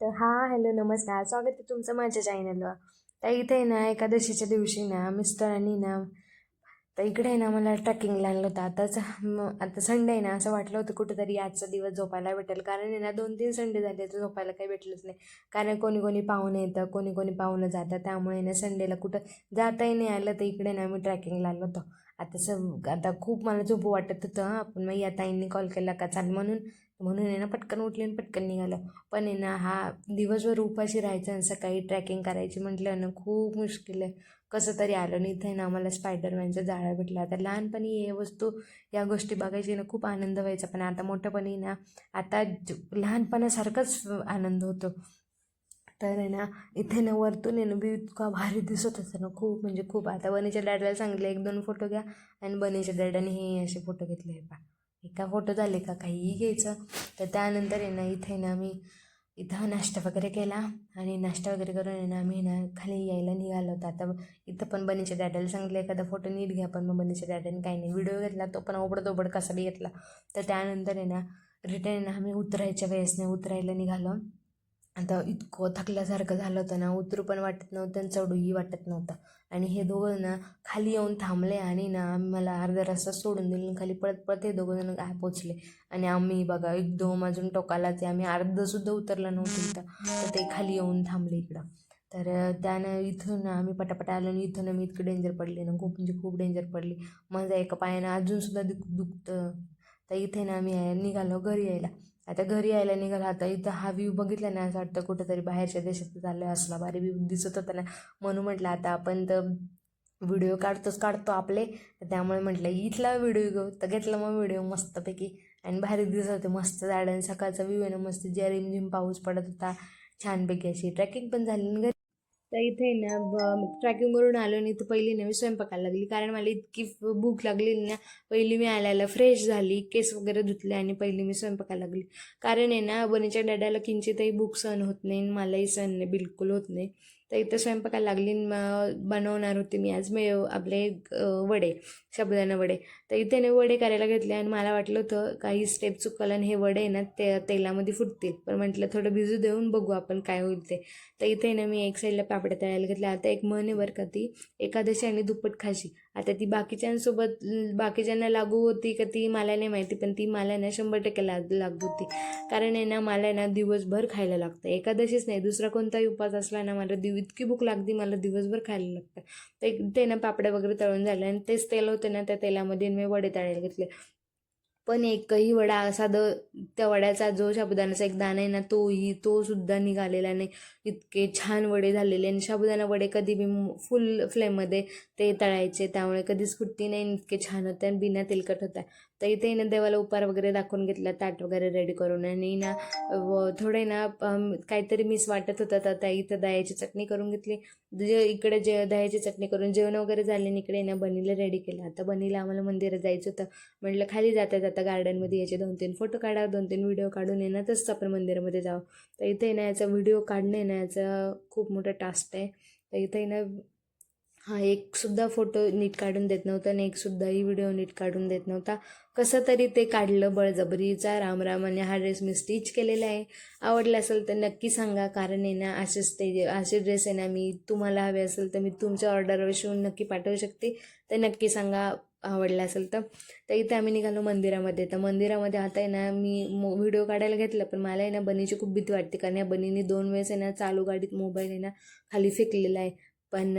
तर हा हॅलो नमस्कार. स्वागत आहे तुमचं माझ्या चॅनलवर तर इथे आहे ना एकादशीच्या दिवशी ना मिस्टरांनी ना तर इकडे आहे ना मला ट्रॅकिंगला आणलं होतं. आताच मग आता संडे आहे ना असं वाटलं होतं कुठेतरी आजचा दिवस झोपायला भेटेल. कारण आहे ना दोन तीन संडे झाले तर झोपायला काही भेटलंच नाही. कारण कोणी कोणी पाहुणे येतं कोणी कोणी पाहुणं जातं. त्यामुळे ना संडेला कुठं जाताही नाही आलं. तर इकडे ना मी ट्रॅकिंगला आलो होतो. आता स आता खूप मला झोपू वाटत होतं पण मग या ताईंनी कॉल केला का? चाल म्हणून. म्हणून आहे ना पटकन उठली आणि पटकन निघालं. पण आहे ना हा दिवसभर उपाशी राहायचं आणि सकाळी ट्रॅकिंग करायची म्हटलं ना खूप मुश्किल आहे. कसं तरी आलं नाही इथे ना आम्हाला स्पायडरमॅनचं जाळं भेटलं. आता लहानपणी हे वस्तू या गोष्टी बघायची ना खूप आनंद व्हायचा. पण आता मोठंपणी ना आता लहानपणासारखाच आनंद होतो. तर आहे ना इथे ना वरतून आहे ना बी इतका भारी दिसत होतं ना खूप म्हणजे खूप. आता बनीच्या डॅडला सांगितलं एक दोन फोटो घ्या. आणि बनीच्या डॅडाने हे असे फोटो घेतले आहे पा एका फोटो झाले का काहीही घ्यायचं. तर त्यानंतर आहे ना इथे ना मी इथं नाश्ता वगैरे केला. आणि नाश्ता वगैरे करून आहे ना आम्ही ना खाली यायला निघालो होतो. आता इथं पण बनीच्या डॅडाला सांगितलं एखादा फोटो नीट घ्या. पण मग बनीच्या डॅडाने काही नाही व्हिडिओ घेतला. तो पण ओबड कसा बी घेतला. तर त्यानंतर आहे ना रिटर्न आम्ही उतरायच्या वेळेस नाही उतरायला निघालो. आता इतकं थकल्यासारखं झालं होतं ना उतरू पण वाटत नव्हतं आणि चढूही वाटत नव्हतं. आणि हे दोघं ना खाली येऊन थांबले आणि ना आम्ही मला अर्धा रस्ता सोडून दिला आणि खाली पळत पळत हे दोघं जण काय पोचले आणि आम्ही बघा एकदम अजून टोकाला ते आम्ही अर्धसुद्धा उतरलं नव्हतं इथं. तर ते खाली येऊन थांबले इकडं. तर त्यानं इथून आम्ही पटापटा आलो आणि इथून आम्ही इतकं डेंजर पडले ना खूप म्हणजे खूप डेंजर पडली. माझा एका पायानं अजूनसुद्धा दुख दुखतं तर इथे ना आम्ही निघालो घरी यायला. आता घरी यायला निघाला आता इथं हा व्ह्यू बघितला नाही असं वाटतं कुठंतरी बाहेरच्या देशात चाललं असला भारी व्ह्यू दिसत होता ना. म्हणून म्हटलं आता आपण तर व्हिडिओ काढतोच काढतो आपले. त्यामुळे म्हटलं इथला व्हिडिओ घेऊ. तर घेतला मग व्हिडिओ मस्तपैकी. आणि भारी दिसत होते मस्त झाडं. सकाळचा व्ह्यू आहे ना मस्त ज्या रिमझिम पाऊस पडत होता. छानपैकी अशी ट्रॅकिंग पण झाली. आणि घरी तर इथे ना ट्रॅकिंगवरून आलो आणि इथं पहिली ना मी स्वयंपाकाला लागली. कारण मला इतकी भूक लागली ना पहिली मी आल्याला फ्रेश झाली केस वगैरे धुतले आणि पहिली मी स्वयंपाकाला लागली. कारण आहे ना बनीच्या डॅडाला किंचितही भूक सहन होत नाही मलाही सहन नाही बिलकुल होत नाही. तर इथं स्वयंपाकाला लागली मग बनवणार होती मी. आज मे आपले वडे शब्दानं वडे. तर इथे ना वडे करायला घेतले आणि मला वाटलं होतं काही स्टेप चुकलं आणि हे वडे ना ते तेलामध्ये फुटतील. पण म्हटलं थोडं भिजू देऊन बघू आपण काय होईल ते. तर इथे ना मी एक साईडला पापड्या तळायला घेतल्या आता एक महिनेभर का ती एकादशी आणि दुप्पट खाशी. आता ती बाकीच्यांसोबत बाकीच्यांना लागू होती का ती मला नाही माहिती पण ती मला ना शंभर टक्के लाग लागू होती. कारण आहे ना मला ना दिवसभर खायला लागतं. एकादशीच नाही दुसरा कोणताही उपास असला ना मला दिव इतकी भूक लागली मला दिवसभर खायला लागतं. ते ते ना पापड्या वगैरे तळून झाले आणि तेच तेल होतं ना त्या तेलामध्ये मी वडे तळायला घेतले. पण एकही वडा असा द त्या वड्याचा जो साबुदाण्याचा एक दाणा आहे ना तोही तो सुद्धा निघालेला नाही. इतके छान वडे झालेले आणि साबुदाणा वडे कधी बी फुल फ्लेममध्ये ते तळायचे त्यामुळे कधीच फुटती नाही इतके छान होते आणि बिना तेलकट होत्या. तर इथे ना देवाला उपार वगैरे दाखवून घेतला ताट वगैरे रेडी करून. आणि ना व थोडे ना काहीतरी मिस वाटत होतं. तर त्या इथं दह्याची चटणी करून घेतली. जे इकडे जे दह्याची चटणी करून जेवण वगैरे झाले आणि इकडे ना बनीला रेडी केलं. आता बनीला आम्हाला मंदिरात जायचं होतं. म्हटलं खाली जाता जाता गार्डनमध्ये याचे दोन तीन फोटो काढा दोन तीन व्हिडिओ काढून येणारच आपण मंदिरामध्ये जावं. तर इथे ना याचा व्हिडिओ काढणं ना याचा खूप मोठा टास्क आहे. तर इथे ना हा एकसुद्धा फोटो नीट काढून देत नव्हता आणि एकसुद्धाही व्हिडिओ नीट काढून देत नव्हता. कसं तरी ते काढलं बळजबरीचा राम राम आणि हा ड्रेस मी स्टिच केलेला आहे. आवडला असेल तर नक्की सांगा कारण आहे ना असेच ते असे ड्रेस आहे ना मी तुम्हाला हवे असेल तर मी तुमच्या ऑर्डरवर शिवून नक्की पाठवू शकते. तर नक्की सांगा आवडला असेल तर. तर इथे आम्ही निघालो मंदिरामध्ये. तर मंदिरामध्ये आता आहे ना मी मो व्हिडिओ काढायला घेतला पण मला आहे ना बनीची खूप भीती वाटते कारण या बनीने दोन वेळेस आहे ना चालू गाडीत मोबाईल आहे ना खाली फेकलेला आहे. पण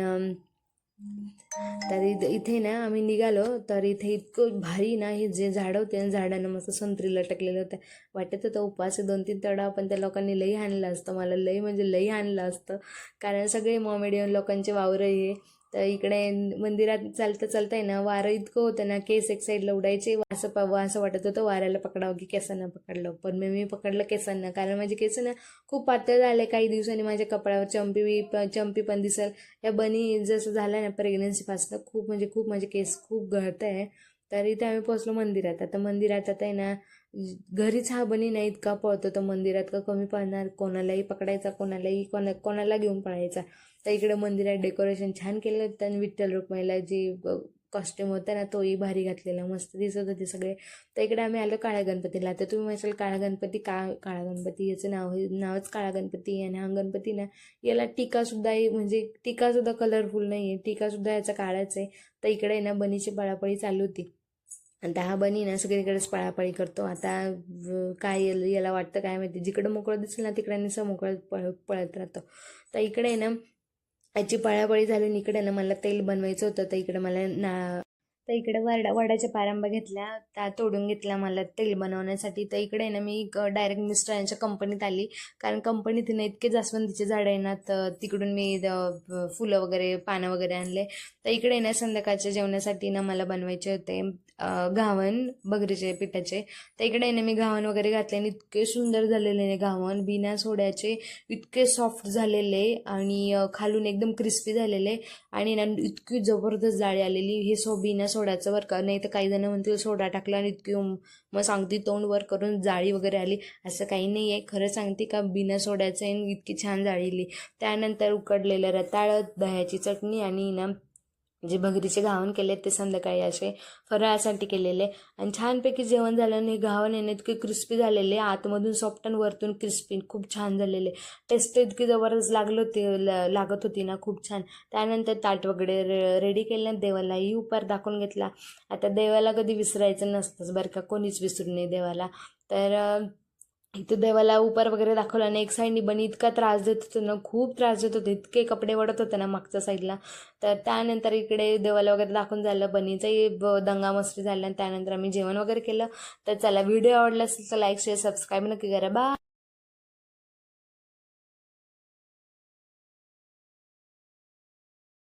तर इथे इथे ना आम्ही निघालो तर इथे इतकं भारी ना हे जे झाडं होते आणि झाडांना मस्त संत्री लटकलेलं होतं वाटत होतं उपवास दोन तीन तडा पण त्या लोकांनी लई आणलं असतं. मला लई म्हणजे लई आणलं असतं. कारण सगळे मॉमेडियन लोकांचे वावरं हे तर इकडे मंदिरात चालतं चालतं आहे ना वारं इतकं होतं ना केस एक साईडला उडायचे असं प असं वाटत होतं वाऱ्याला पकडावं की केसांना पकडलं. पण मी मी पकडलं केसांना कारण माझे केस ना खूप पातळ झाले काही दिवसांनी. माझ्या कपड्यावर चंपी बी- चंपी पण दिसेल. या बनी जसं झालं ना प्रेग्नन्सीपासून खूप म्हणजे खूप माझे केस खूप गळत आहे तर इथे आम्ही पोचलो मंदिरात. आता मंदिरात आता आहे ना घरीच हा बनी नाही इतका पळतो तर मंदिरात का कमी पडणार कोणालाही पकडायचा कोणालाही कोणा कोणाला घेऊन पळायचा. तर इकडे मंदिरात डेकोरेशन छान केलं होतं आणि विठ्ठल रुक्माईला जी कॉस्ट्युम होता ना तोही भारी घातलेला. मस्त दिसत होते सगळे. तर इकडे आम्ही आलो काळ्या गणपतीला. तर तुम्ही म्हणाल काळा गणपती का काळा गणपती याचं नाव नावच काळा गणपती आणि हा गणपती ना याला टीकासुद्धा म्हणजे टीकासुद्धा कलरफुल नाही आहे टीकासुद्धा याचा काळाच आहे. तर इकडे ना बनीची पळापळी चालू होती. आता हा बनी ना सगळीकडेच पळापळी करतो. आता काय याला याला वाटतं काय माहिती? जिकडं मोकळं दिसेल ना तिकडे निसं मोकळं पळ पळत राहतो. तर इकडे आहे ना याची पळापळी झाली इकडे ना मला तेल बनवायचं होतं. तर इकडे मला ना तर इकडे वडा वडाच्या पारंबा घेतल्या. त्या तोडून घेतल्या मला तेल बनवण्यासाठी. तर इकडे ना मी डायरेक्ट मिस्टर यांच्या कंपनीत आली. कारण कंपनीत ना इतके जास्वंदीचे झाडं आहे ना तर तिकडून मी फुलं वगैरे पानं वगैरे आणले. तर इकडे ना संध्याकाळच्या जेवणासाठी ना मला बनवायचे होते. अं, घावन बगरीचे पिठाचे. तर इकडे ना मी घावन वगैरे घातले आणि इतके सुंदर झालेले आहे घावन. बिना सोड्याचे इतके सॉफ्ट झालेले आणि खालून एकदम क्रिस्पी झालेले आणि ना इतकी जबरदस्त जाळी आलेली हे सो बिना सोड्याचं बरं का नाही तर काही जण म्हणतील सोडा टाकला आणि इतकी मग सांगते तोंड वर करून जाळी वगैरे आली. असं काही नाही आहे खरं सांगते का बिना सोड्याचं आहे इतकी छान जाळी आली. त्यानंतर उकडलेलं रताळं दह्याची चटणी आणि ना जे भगरीचे घावन केले ते संध्याकाळी असे फराळासाठी केलेले. आणि छानपैकी जेवण झालं आणि घावन येणे इतके क्रिस्पी झालेले. आतमधून सॉफ्ट आणि वरतून क्रिस्पी खूप छान झालेले. टेस्ट इतकी जबरदस्त लागलं होती ल- लागत होती ना खूप छान. त्यानंतर ताट वगैरे रे रेडी केलं देवालाही उपार दाखवून घेतला. आता देवाला कधी विसरायचं नसतंच बरं का. कोणीच विसरू नये देवाला. तर इथं देवाला उपार वगैरे दाखवला आणि एक साईडनी बनी इतका त्रास देत होतं ना खूप त्रास देत होते. इतके कपडे वडत होते ना मागच्या साईडला. तर त्यानंतर इकडे देवाला वगैरे दाखवून झालं बनीचाही ब- दंगा मस्ती झाला आणि त्यानंतर आम्ही जेवण वगैरे केलं. तर चला व्हिडिओ आवडला असेल तर लाईक शेअर सबस्क्राईब नक्की करा. बा